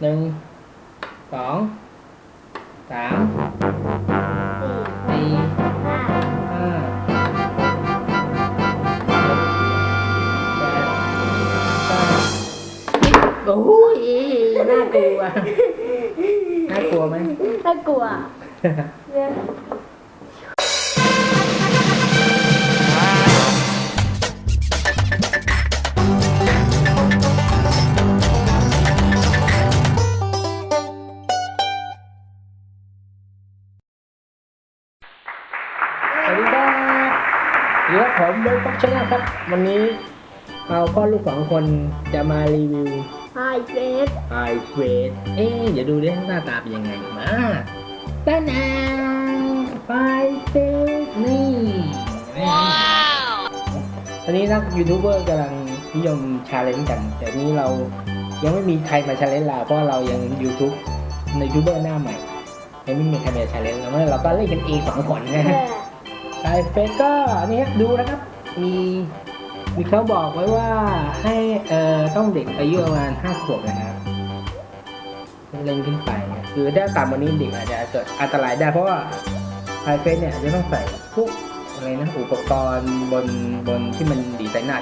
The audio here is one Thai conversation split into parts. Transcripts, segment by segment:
หนึ่งสองสามสี่สี่ห้าห้าหกเจ็ดแปดโอ้ยน่ากลัวน่ากลัวไหมถ้ากลัว เนี่ยสวัสดีครับเดี๋ยวผมเบิร์ดฟักชนะครับ วันนี้เราพ่อลูกสองคนจะมารีวิวไฮเฟสไอเฟสเอ๊ะเดี๋ยวดูดิหน้าตาเป็นยังไงมาตานาไฟเฟสนี่ว้าวตอนนี้นักยูทูบเบอร์กำลังนิยมชาเลนจ์กัน แต่นี้เรายังไม่มีใครมาชาเลนจ์เราเพราะเรายัง YouTube ในยูทูบเบอร์หน้าใหม่ยังไม่มีใครมาชาเลนจ์เราเราก็เล่นกันเองสองคนนะแค่ ไอเฟสก็นี่ครับดูนะครับ มีมีเขาบอกไว้ว่าให้เอ่อต้องเด็กอายุประมาณห้าขวบนะครับเล่นขึ้นไปนะคือถ้าต่ำกว่านี้เด็กอาจจะเกิดอันตรายได้เพราะว่าไอเฟสเนี่ยอาจจะต้องใส่พวกอะไรนะอุปกรณ์บนบนที่มันดีไซน์หน้า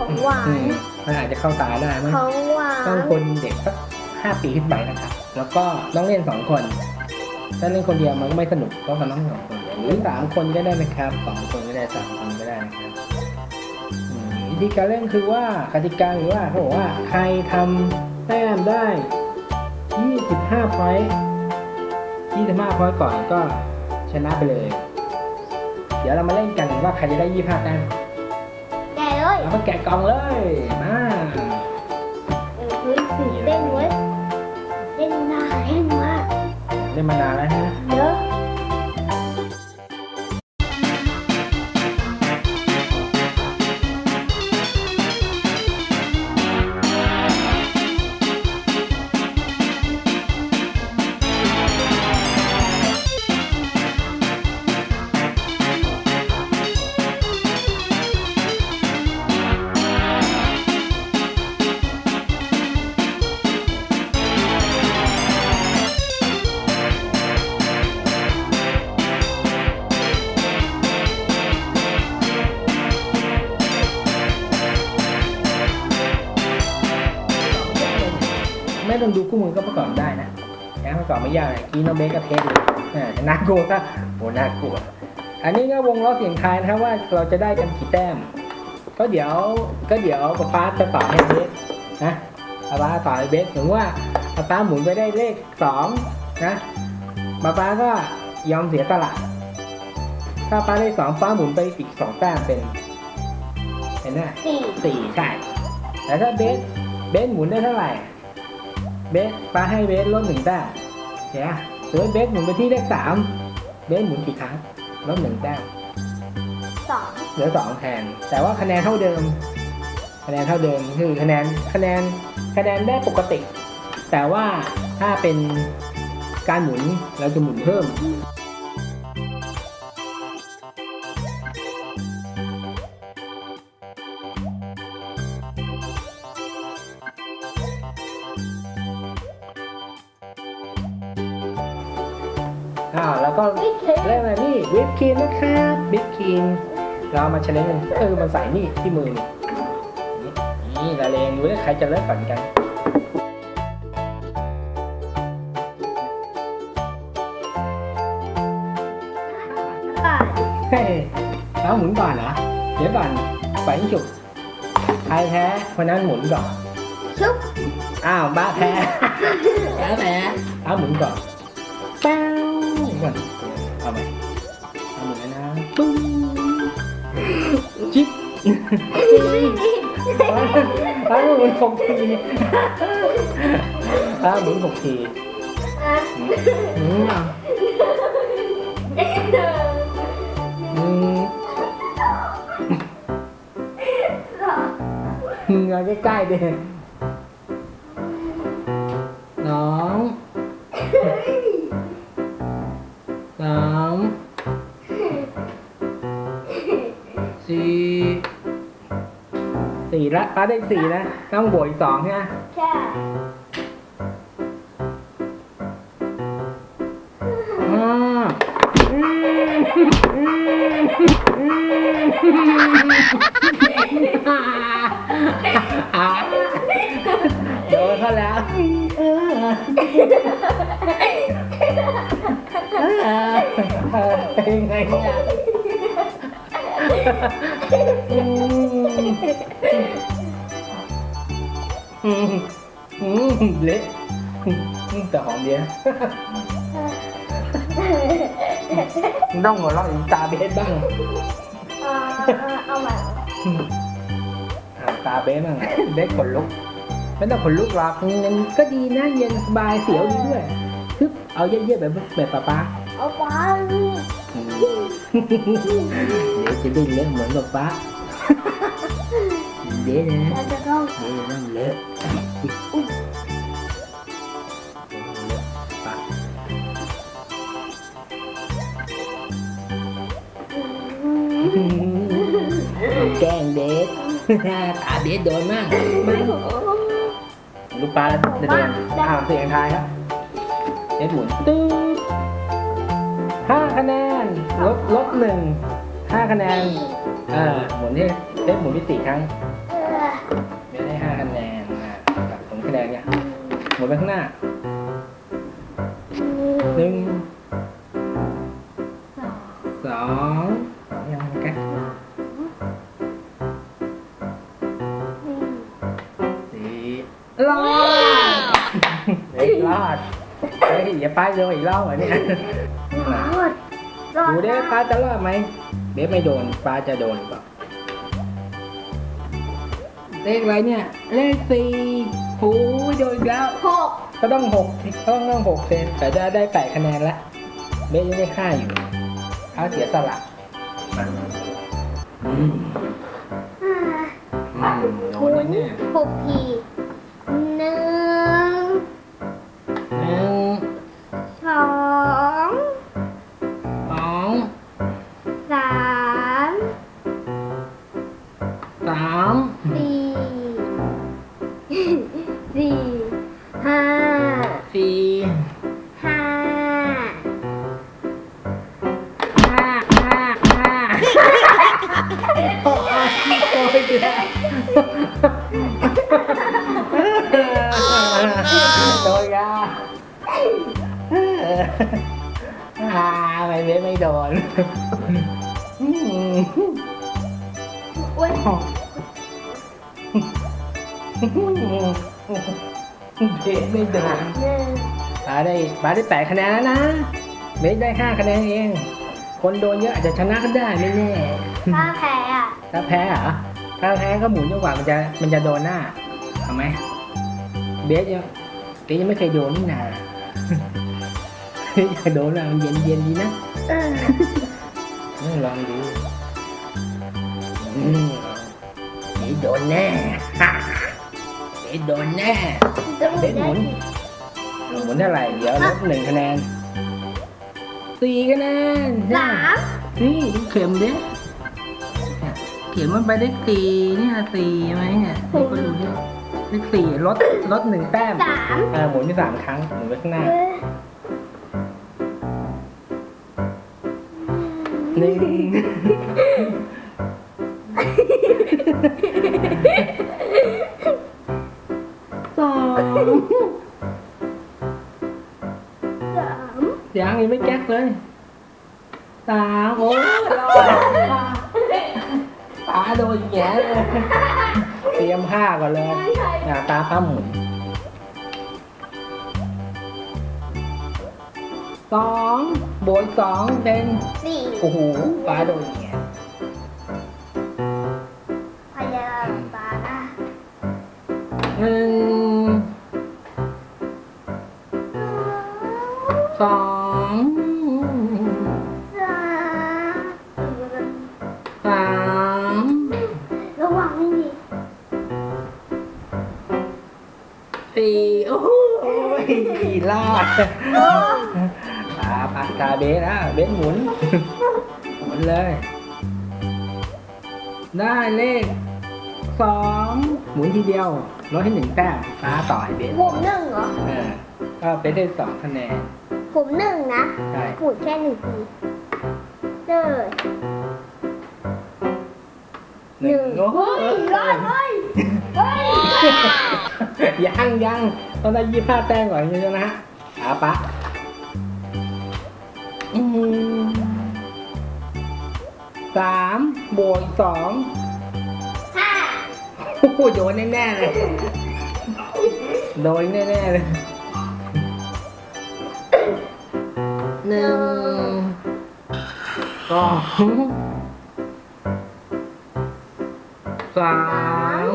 ของหวาอืนมมันอาจจะเข้าตาได้มั้งของหวาต้องนคนเด็กสักห้าปีขึ้นไปนะครับ แล้วก็ต้องเล่นสองคน ถ้าเล่นคนเดียวมันก็ไม่สนุกก็มันต้องสองคนหรือสามคนก็ได้นะครับสองคนก็ได้สามคนก็ได้นะครับอืมวิธีการเล่นคือว่ากติกาหรือว่าเขาบอกว่าใครทำแต้มได้ 25พอยต์25พอยต์ก่อนก็ชนะไปเลย เดี๋ยวเรามาเล่นกันว่าใครจะได้ 25แต้มแกะเลยเราก็แกะกล่องเลยมาเออพื้นตื่นเต้นเว้ยเล่นนานเล่นมาก ได้มานานแล้วฮะ เยอะ ไม่ต้องดูคู่มือก็ประกอบได้นะแค่ประกอบไม่ยากเลยกีน้องเบสก็เทสเลยน่ากลัวนะโหน่ากลัว อันนี้ก็วงล้อเสียงทายนะครับว่าเราจะได้กันกี่แต้ม ก็เดี๋ยวก็เดี๋ยวป๊าปาจะต่อให้เบสนะป๊าปาต่อให้เบสถึงว่าป๊าปาหมุนไปได้เลขสองนะป๊าป๊าก็ยอมเสียสละถ้าป๊าได้สองป๊าหมุนไปอีกสองแต้มเป็นเป็นหน้าสี่สี่ใช่แต่ถ้าเบสเบสหมุนได้เท่าไหร่ เบสป้าให้เบสลดหนึ่งแต้มเห็นไหมหรือว่าเบสหมุนไปที่เลขสามเบสหมุนกี่ครั้งลดหนึ่งแต้มสองเหลือสองแทน แต่ว่าคะแนนเท่าเดิม คะแนนเท่าเดิมคือคะแนนคะแนนคะแนนได้ปกติ แต่ว่าถ้าเป็นการหมุนเราจะหมุนเพิ่ม ไม่เค้กเริ่มเลยนี่วิปครีมนะครับวิปครีมเรามาเฉลยกันเออมันใส่นี่ที่มือนี่นี่ละเลงดูว่าใครจะเลิกก่อนกันค่ะเฮ้ยเราหมุนก่อนเหรอเดี๋ยวก่อนไปให้จุกใครแพ้คนนั้นหมุนก่อนชุบอ้าวบ้าแพ้แล้วแพ้เอาหมุนก่อนแป้งก่อน จิ๊บอ้าวหมุนหกทีอ้ คะได้สี่นะ ต้องบวกอีกสองใช่ไหมใช่โดนเขาแล้วเป็นไงเนี่ย มแต่หอมดีนะต้องหัวเราะถึงตาเบสบ้างอ่าเอาใหม่อ่าตาเบสบ้างเบสขนลุกไม่ต้องขนลุกหรอกมันก็ดีนะเย็นสบายเสียวดีด้วยฮึบเอาเยอะๆแบบแบบป๊าป๊าเอาไปอืมเดี๋ยวจะได้เลอะเหมือนป๊าป๊าเดี๋ยวนะเราจะต้องเดี๋ยวต้องเลอะ แกล้งเบสตาเบสโดนมากลูกปลาจะโดนอ้าเสียงทายครับเบสหมุนตึ๊ดห้าคะแนน ลบลบหนึ่งห้าคะแนนอ่าหมุนที่เบสหมุนที่สี่ครั้งเบสได้ห้าคะแนนอะกับผลคะแนนเนี่ยหมุนไปข้างหน้าหนึ่ง เฮ้ยอย่าป้ายโดนอีกรอบเหรอเนี่ยรอดรอดดูดิป้าจะรอดไหมเบสไม่โดนป้าจะโดนหรือเปล่าเลขอะไรเนี่ย เลขสี่หูยโดนอีกแล้วหกก็ต้องหกต้องต้องหกเซนแต่จะได้แปดคะแนนละเบสยังได้ห้าอยู่เขาเสียสละมาอืมอ่าอืมโดนเลยเนี่ยหกที โดนยาฮ่าไม่เบสไม่โดนอุ้ยเบสไม่โดนหนึ่งบาได้บาได้แปดคะแนนแล้วนะเบสได้ห้าคะแนนเอง คนโดนเยอะอาจจะชนะก็ได้ไม่แน่ถ้าแพ้อะถ้าแพ้เหรอถ้าแพ้ก็หมุนจนกว่ามันจะมันจะโดนหน้าเอาไหม เบสยังเบสยังไม่เคยโดนนี่นาอยากโดนแล้วมันเย็นเย็นดีนะเออเออลองดูอืมเบสโดนแน่เบสโดนแน่จะหมุนเบสหได้มุนกี่หมุนเท่าไหร่เดี๋ยวลบหนึ่งคะแนนสี่คะแนนสามนี่ดูเข็มดิเนี่ยเข็มมันไปได้สี่เนี่ยสี่ไหมเนี่ยนี่ก็ดูดิเลขสี่ลดลดหนึ่งแต้มสาม อ่าหมุนไปสามครั้งหมุนไปข้างหน้าเออหนึ่งสองสามยังยังไม่แก๊กเลยสามโอ้ยรอดตาโดนแย่เลย เตรียมผ้าก่อนเลยอ่าตาผ้าหมุนสองบวกสองเป็นสี่โอ้โหปลาโดนแย่พยายามตานะหนึ่ง สี่รอดโอ้ปลาปลาตาเบสนะ เบสหมุน หมุนเลย ได้เลขสองหมุนทีเดียวลดให้หนึ่งแต้มปลาต่อยเบสผมหนึ่งเหรอ เออก็เป็นได้สองคะแนน ผมหนึ่งนะใช่หมุนแค่หนึ่งทีเลยหนึ่งโอ้โหเฮ้ยรอดเฮ้ยเฮ้ยยังยัง ต้องได้ยี่ห้าแต้มก่อนถึงจะชนะอาปะอืมสามบวกอีกสองห้าโอ้โหโดนแน่ๆเลย โดนแน่ๆเลยหนึ่งสองสาม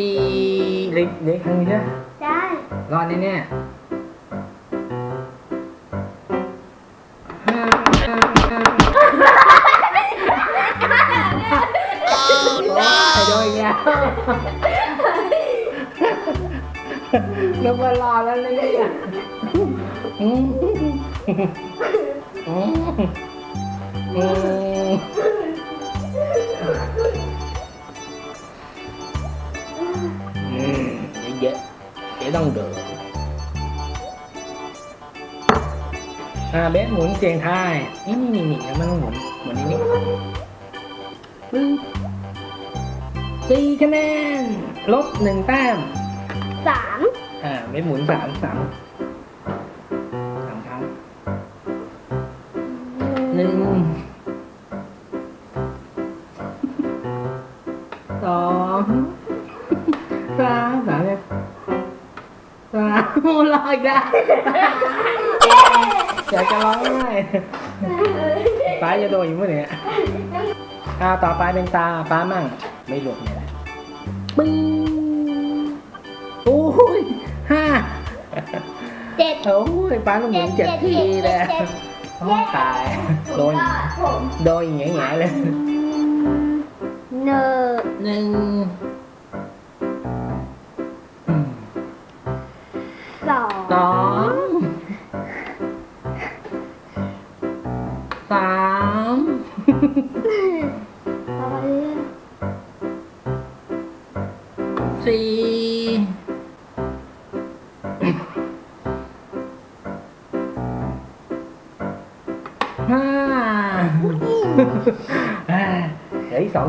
สี่เล็กเล็กครั้งนี้นะได้รอดแน่ๆห้าห้าห้าโอ้ยโดนอีกแล้วนึกว่ารอดแล้วนะเนี่ย อ่าเบสหมุนเสียงทายนี่นี่นี่นี่มันหมุนหมุนนี่นี่ปึ๊บสี่คะแนนลบหนึ่งแต้มสามอ่าเบสหมุนสามสามสามครั้งหนึ่งสองสามสามเลยสามรออีกแล้ อยากจะร้องไห้ป้าจะโดนอยู่เมื่อไหร่เนี่ยอ่าต่อไปเป็นตาป้ามั่ง ไม่หลบเนี่ยแหละปึ้งโอ้ยห้าเจ็ดโอ้ยป้าต้องหมุนเจ็ดทีเลยโอ้ยตายโดนผมโดนอย่างเงี้ยๆเลยเนอหนึ่ง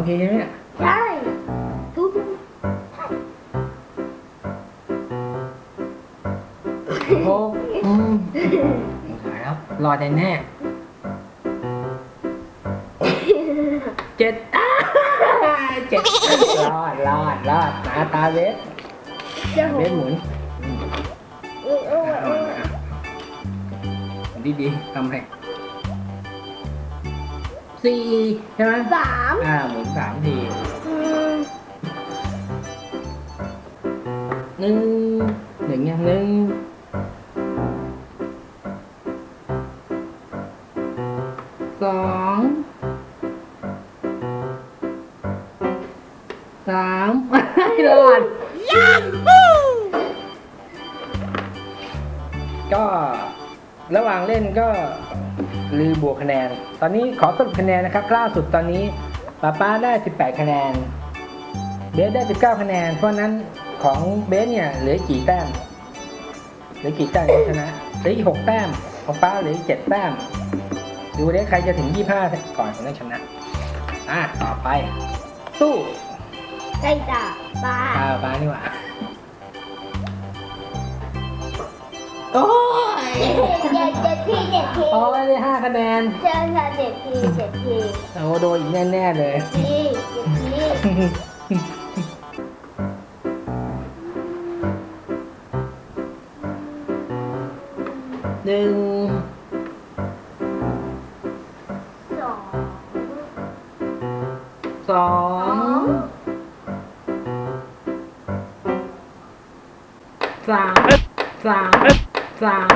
เหลืออีกสองทีใช่ไหมเนี่ยใช่ทุกหกอืมไม่ไหวแล้วรอดแน่ๆเจ็ดอ้าเจ็ดรอดรอดรอดตาตาเวสเจ้าเวสหมุนโอ้ยโอ้ยโอ้ยหมุนดีๆทำให้ สี่ใช่ไหมสามอ่าหมุนสามทีอืมหนึ่งหนึ่งยังหนึ่งสองสามรอดก็ระหว่างเล่นก็ ลือบวกคะแนน ตอนนี้ขอสรุปคะแนนนะครับล่าสุดตอนนี้ป้าป้าได้ 18 คะแนน เบสได้ 19 คะแนน เพราะฉะนั้นของเบสเนี่ยเหลือกี่แต้ม เหลือกี่แต้มก็ชนะ เหลืออีก6แต้ม ของป้าเหลืออีก7แต้ม ดูได้ใครจะถึง 25 ก่อนถึงได้ชนะ อะต่อไป สู้ไก่ตาปลาป้าป้านี่หว่า โอ้ยเจ็ดเจ็ดทีเจ็ดทีโอ้ยได้5คะแนนเจ้าค่ะเจ็ดทีเจ็ดทีโอ้โดนอีกแน่ๆเลยทีเจ็ดทีหนึ่งสองสองสามสาม สาม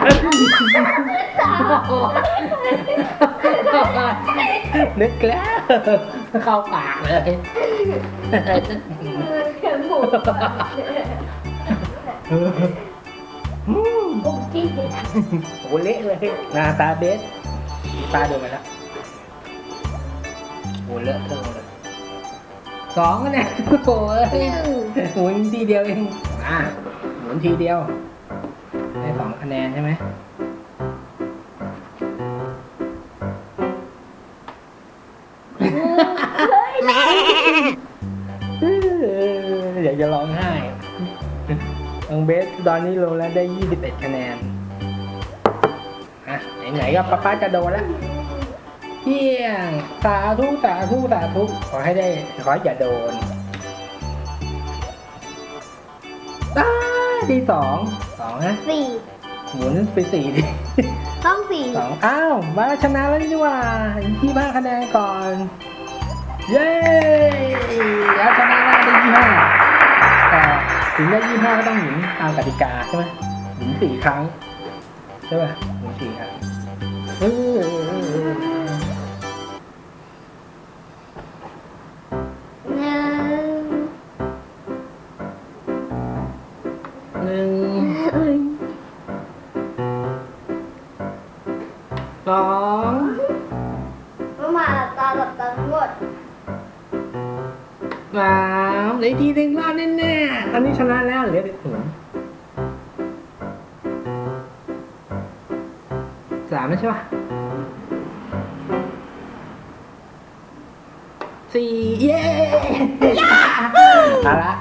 นึกแล้วเข้าปากเลยเข็มหมูบุกจี้โอ้เละเลยหน้าตาเบสตาเดินมาแล้วโอ้เลอะเทอะเลยสองคะแนนโอ้ยหมุนทีเดียวเองอะหมุนทีเดียว สองคะแนนใช่ไหมเดี๋ยวจะร้องไห้น้องเบสตอนนี้ลงแล้วได้ 21 คะแนนอะไหนๆก็ป้าป้าจะโดนแล้วเยี่ยงสาธุสาธุสาธุขอให้ได้ ขออย่าโดน ที่สองสองนะสี่หมุนไปสี่ดิต้องสี่สองอ้าวมาชนะแล้วนี่ดีกว่ายี่ห้าคะแนนก่อน เย้แล้วชนะแล้วได้ยี่ห้าแต่ถึงได้ยี่ห้าก็ต้องหมุนตามกติกาใช่ไหมหมุนสี่ครั้งใช่ป่ะหมุนสี่ครั้งเออ งสองมามาหลับตาหลับตาทั้งหมดสามเหลืออกทีหนึ่งรอดแน่ๆตอนนี้ชนะแล้วเหลือศูนย์สามแล้วใช่ป่ะสี่เย้เอาละ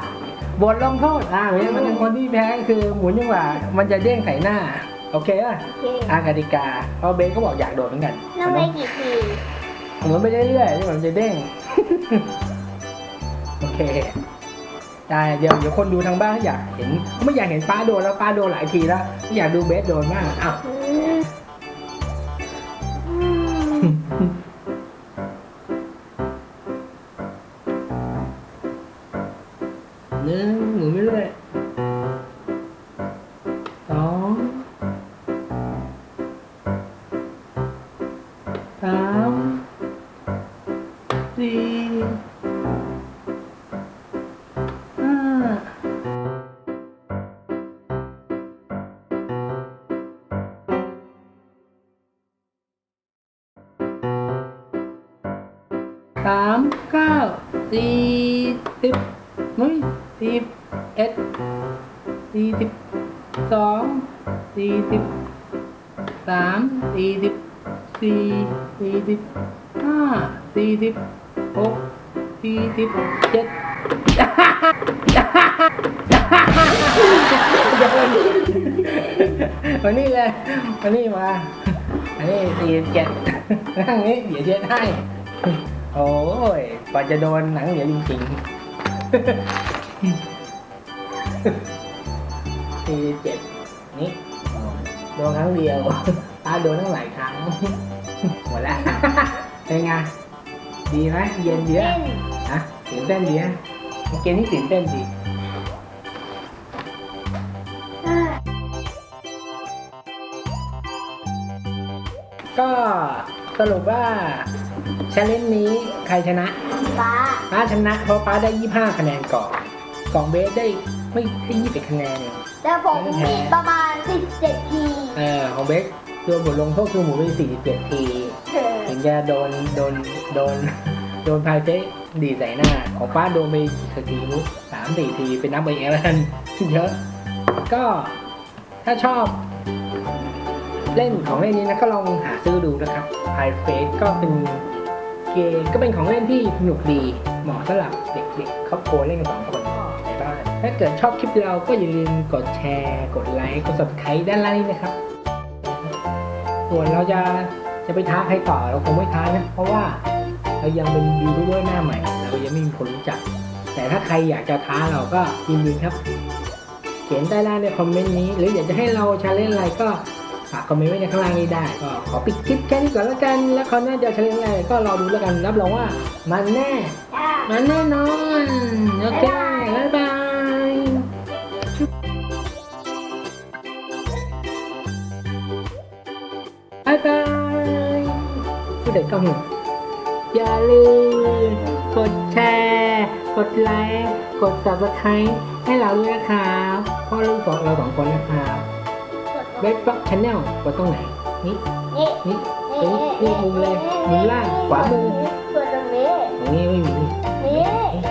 บทลงโทษอ่าเว้ยมันเป็นคนที่แพ้คือหมุนยังหวะมันจะเด้งใส่หน้า โอเคป่ะโอเคอากติกาเพราะเบสก็บอกอยากโดดเหมือนกันต้องได้กี่ทีหมุนไปเรื่อยๆที่มันจะเด้ง โอเคได้เดี๋ยวเดี๋ยวคนดูทางบ้านอยากเห็น ไม่อยากเห็นป้าโดนแล้วป้าโดนหลายทีแล้ว อยากดูเบสโดนมากอ้าว สามเก้าสี่สิบนุ้ยสี่เอ็ดสี่สิบสองสี่สิบสามสี่สิบสี่สี่สิบห้าสี่สิบหกสี่สิบเจ็ดมานี่เลยมานี่มาอันนี้สี่สิบเจ็ดนั่งนี้เดี๋ยวเช็ดให้ โอ้ยกว่าจะโดนหนังเหนียวจริงๆสี่สิบเจ็ดนี่โดนครั้งเดียวตาโดนตั้งหลายครั้ง หมดแล้วเป็นไง ดีไหมเย็นดีอะเต้นฮะตื่นเต้นดีอะเกมนี้ตื่นเต้นดีอ่าก็สรุปว่า ชาเลนจ์นี้ใครชนะฟ้าป้าชนะ เพราะป้าได้25คะแนนก่อนกล่องเบสได้ไม่ได้21คะแนนเองแล้วผมมีประมาณสิบเจ็ดที เออของเบสตัวบทลงโทษคือหมูไป47ทีเออถึงจะโดนโดนโดนโดนพายเจ๊ดีดใส่หน้า ของป้าโดนไปกี่ทีรู้สามสี่ทีเป็นนับไปเองแล้วกันเยอะ ก็ถ้าชอบ เล่นของเล่นนี้นะก็ลองหาซื้อดูนะครับไ i เฟสก็เป็น เกมก็เป็นของเล่นที่สนุกดี เหมาะสำหรับเด็กๆครอบครัวเล่นกันสองคนในบ้านถ้าเกิดชอบคลิปเราก็อย่าลืมกดแชร์ กดไลค์ กด subscribe ด้านล่างนี้นะครับ ส่วนเราจะจะไปท้าใครต่อเราคงไม่ท้านะ เพราะว่าเรายังเป็นยูทูบเบอร์หน้าใหม่ เรายังไม่มีคนรู้จัก แต่ถ้าใครอยากจะท้าเราก็ยินดีครับ เขียนใต้ล่างในคอมเมนต์นี้ หรืออยากจะให้เราชาเลนจ์อะไรก็ ฝากคอมเมนต์ไว้ในข้างล่างนี้ได้ ก็ขอปิดคลิปแค่นี้ก่อนแล้วกัน แล้วเขาน่าจะชาเลนจ์อะไรก็รอดูแล้วกัน รับรองว่ามันแน่ มันแน่นอน โอเค บ๊ายบายบายบายผู้เด็กก็หมอย่าลืมกดแชร์ กดไลค์ กด subscribe ให้เราด้วยนะครับพ่อลูกของเราสองคนนะครับ เบสบ็อกชาแนลกดตรงไหน นี่นี่นี่ตรงนี้นี่มุมเลยมุมล่างขวามือส่วนตรงนี้ตรงนี้ไม่มีนี่นี่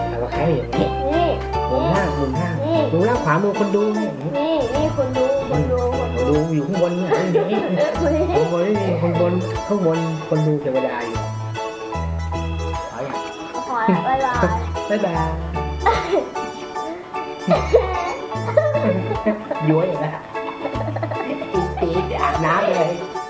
แต่เราใช้อย่างนี้นี่มุมล่างมุมล่างมุมล่างขวามือคนดูนี่นี่นี่คนดูคนดูคนดูดูอยู่ข้างบนเนี่ยนี่เออนี่ข้างบนนี่ข้างบนข้างบนคนดูเทวดาอยู่เอาอย่างขอบ๊ายบายบ๊ายบายย้วยอยู่แล้วอีกทีอาบน้ำ เลย